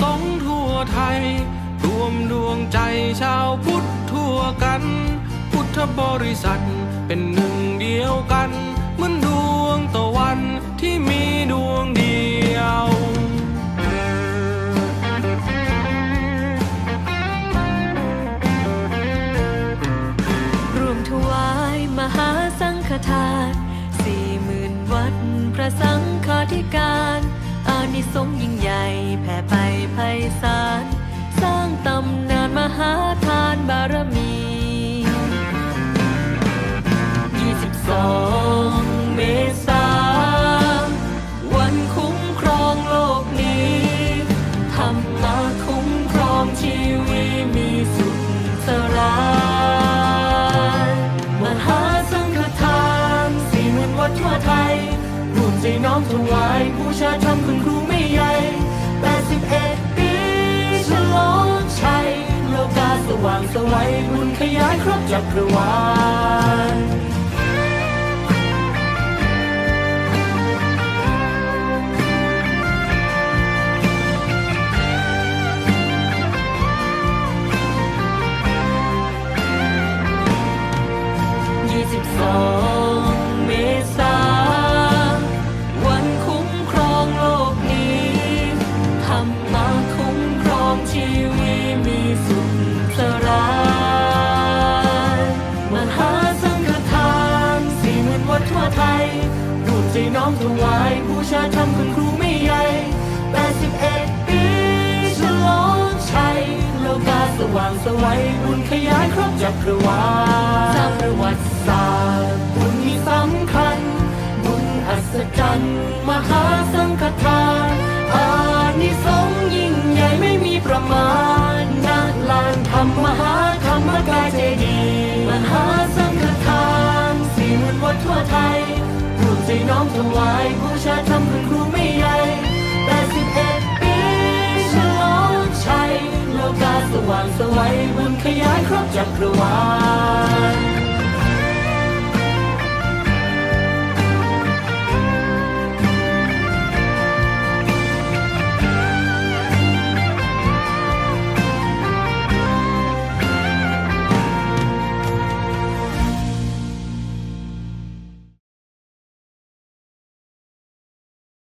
สงฆ์ทั่วไทย รวมดวงใจชาวพุทธทั่วกัน พุทธบริษัทเป็นหนึ่งเดียวกันเหมือนดวงตะวันที่มีดวงเดียวรวมถวายมหาสังฆทานสี่หมื่นวัดพระสังฆาธิการอานิสงส์ บารมี22เมษาวันคุ้มครองโลกนี้ธรรมาคุ้มครองชีวิตมีสุขสรานมหาสังฆทานสี่หมื่นวัดทั่วไทยรวมใจน้อมถวายบูชาธรรมคุณครูไม่ใหญ่81าสว่างสวัยบุญขยายครอบจักรวาล22เมษาวันคุ้มครองโลกนี้ธรรมาคุ้มครองชีวิตมีสุข สรานมหาสังฆทานสี่หมื่นวัดทั่วไทยรวมใจน้อมถวายบูชาธรรมคุณครูไม่ใหญ่81ปีฉลองชัยโลกาสว่างสวัยบุญขยายครอบจักรวาลสร้างประวัติศาสตร์บุญที่สำคัญ บุญอัศจรรย์มหาสังฆทาน มหาธรรมกายเจดีมหาสังฆทานสี่หมื่นวัดทั่วไทยรวมใจน้อมถวายผู้ชาธรรมคุณครูไม่ใหญ่แปดสิบเอ็ดปีฉลองชัยโลกาสว่างสวัยบุญขยายครอบจักรวาล